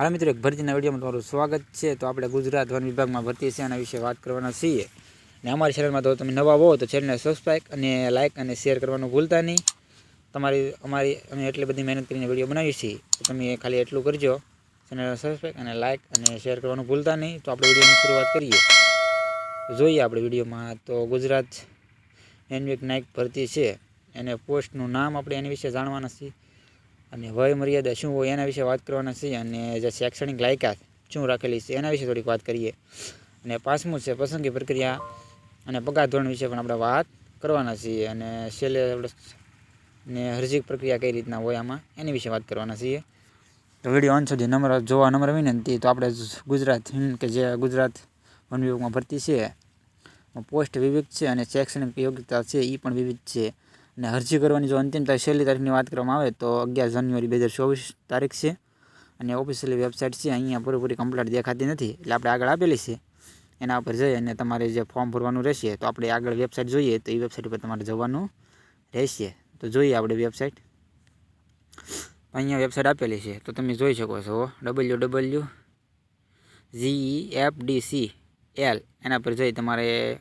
હાલો મિત્રો, એક ભરતીના વિડીયોમાં તમારું સ્વાગત છે. તો આપણે ગુજરાત વન વિભાગમાં ભરતી છે, એના વિશે વાત કરવાના છીએ. અને અમારી ચેનલમાં તો તમે નવા હો, તો ચેનલને સબસ્ક્રાઈબ અને લાઇક અને શેર કરવાનું ભૂલતા નહીં. તમારી, અમારી, અમે એટલી બધી મહેનત કરીને વીડિયો બનાવીએ છીએ. તમે ખાલી એટલું કરજો. ચેનલને સબસ્ક્રાઈબ અને લાઇક અને શેર કરવાનું ભૂલતા નહીં. તો આપણે વિડીયોની શરૂઆત કરીએ. જોઈએ આપણે વિડીયોમાં, તો ગુજરાત એનવીક નાયક ભરતી છે. એને પોસ્ટનું નામ આપણે એની વિશે જાણવાના છીએ. અને વય મર્યાદા શું હોય એના વિશે વાત કરવાના છીએ અને જે શૈક્ષણિક લાયકાત શું રાખેલી છે એના વિશે થોડીક વાત કરીએ. અને પાંચમું છે પસંદગી પ્રક્રિયા અને પગાર ધોરણ વિશે પણ આપણે વાત કરવાના છીએ. અને છેલ્લે આપણે ને અરજી પ્રક્રિયા કઈ રીતના હોય આમાં એની વિશે વાત કરવાના છીએ. તો વીડિયો અંત સુધી નંબર જોવા નંબર વિનંતી તો આપણે ગુજરાત કે જે ગુજરાત વન વિભાગમાં ભરતી છે. પોસ્ટ વિવિધ છે અને શૈક્ષણિક યોગ્યતા છે એ પણ વિવિધ છે. અને અરજી કરવાની જો અંતિમ તારીખ છેલ્લી તારીખની વાત કરવામાં આવે તો અગિયાર જાન્યુઆરી બે હજાર ચોવીસ તારીખ છે. અને ઓફિશિયલી વેબસાઇટ છે, અહીંયા પૂરેપૂરી કમ્પ્લીટ દેખાતી નથી. એટલે આપણે આગળ આપેલી છે. એના ઉપર જઈ અને તમારે જે ફોર્મ ભરવાનું રહેશે, તો આપણે આગળ વેબસાઇટ જોઈએ, તો એ વેબસાઇટ ઉપર તમારે જવાનું રહેશે. તો જોઈએ આપણે વેબસાઇટ અહીંયા વેબસાઇટ આપેલી છે. તો તમે જોઈ શકો છો W W G F D C L એના પર જઈ તમારે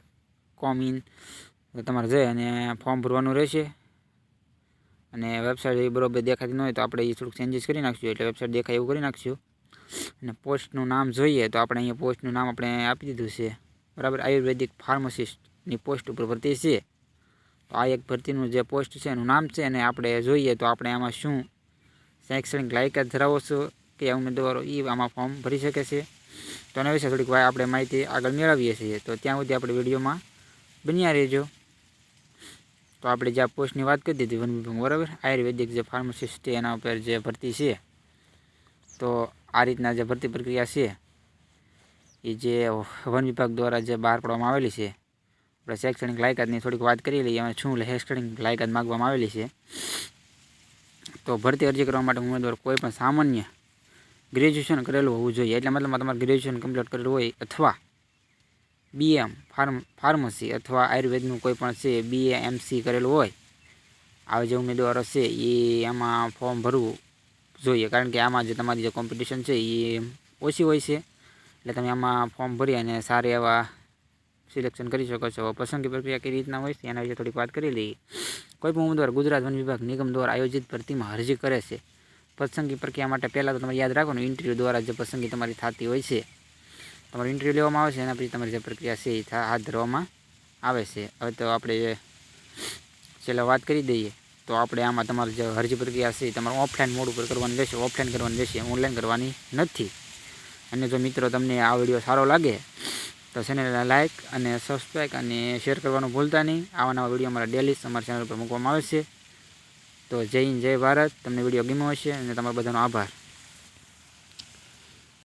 કોમ ઇન તમારે જઈ અને ફોર્મ ભરવાનું રહેશે. અને વેબસાઇટ એ બરાબર દેખાતી ન હોય તો આપણે એ થોડુંક ચેન્જીસ કરી નાખશું. એટલે વેબસાઇટ દેખાય એવું કરી નાખશું. અને પોસ્ટનું નામ જોઈએ તો આપણે અહીંયા પોસ્ટનું નામ આપણે આપી દીધું છે. બરાબર? આયુર્વેદિક ફાર્માસિસ્ટની પોસ્ટ ઉપર ભરતી છે. તો આ એક ભરતીનું જે પોસ્ટ છે એનું નામ છે અને આપણે જોઈએ તો આપણે આમાં શું શૈક્ષણિક લાયકાત ધરાવો છો કે ઉમેદવારો એ આમાં ફોર્મ ભરી શકે છે. તો એના વિશે થોડીક આપણે માહિતી આગળ મેળવીએ છીએ. તો ત્યાં સુધી આપણે વિડીયોમાં બન્યા રહેજો. તો આપણે જે આ પોસ્ટની વાત કરી દીધી વન વિભાગ બરાબર? આયુર્વેદિક જે ફાર્માસિસ્ટ છે, એના ઉપર જે ભરતી છે, તો આ રીતના જે ભરતી પ્રક્રિયા છે, એ જે વન વિભાગ દ્વારા જે બહાર પાડવામાં આવેલી છે, આપણે શૈક્ષણિક લાયકાતની થોડીક વાત કરી લઈએ, એમાં શું શૈક્ષણિક લાયકાત માગવામાં આવેલી છે, તો ભરતી અરજી કરવા માટે ઉમેદવાર કોઈ પણ સામાન્ય ગ્રેજ્યુએશન કરેલું હોવું જોઈએ. એટલે મતલબમાં તમારે ગ્રેજ્યુએશન કમ્પ્લીટ કરેલું હોય અથવા બીએમ, ફાર્મ, ફાર્મસી અથવા આયુર્વેદનું કોઈ પણ છે બીએ એમસી કરેલું હોય, આવા જે ઉમેદવારો છે એ એમાં ફોર્મ ભરવું જોઈએ. કારણ કે આમાં જે તમારી જે કોમ્પિટિશન છે, એ ઓછી હોય છે. એટલે તમે આમાં ફોર્મ ભરી અને સારા એવા સિલેક્શન કરી શકો છો. પસંદગી પ્રક્રિયા કઈ રીતના હોય છે, એના વિશે થોડીક વાત કરી લઈએ. કોઈ પણ ઉમેદવાર ગુજરાત વન વિભાગ નિગમ દ્વારા આયોજિત ભરતીમાં અરજી કરે છે. પસંદગી પ્રક્રિયા માટે પહેલાં તો તમારે યાદ રાખવાનું, ઇન્ટરવ્યૂ દ્વારા જે પસંદગી તમારી થતી હોય છે તમારું ઇન્ટરવ્યૂ લેવામાં આવશે એના પછી તમારી જે પ્રક્રિયા છે એ હાથ ધરવામાં આવે છે. હવે તો આપણે છેલ્લે વાત કરી દઈએ, તો આપણે આમાં તમારી જે અરજી પ્રક્રિયા છે તમારે ઓફલાઈન મોડ ઉપર કરવાની રહેશે ઓફલાઈન કરવાની રહેશે ઓનલાઈન કરવાની નથી. અને જો મિત્રો તમને આ વીડિયો સારો લાગે, તો ચેનલને લાઇક અને સબસ્ક્રાઈબ અને શેર કરવાનું ભૂલતા નહીં. આવા નવા વીડિયો અમારા ડેલી અમારા ચેનલ પર મૂકવામાં આવે છે. તો જય હિન્દ, જય ભારત. તમને વીડિયો ગમ્યો હશે અને તમારો બધાનો આભાર.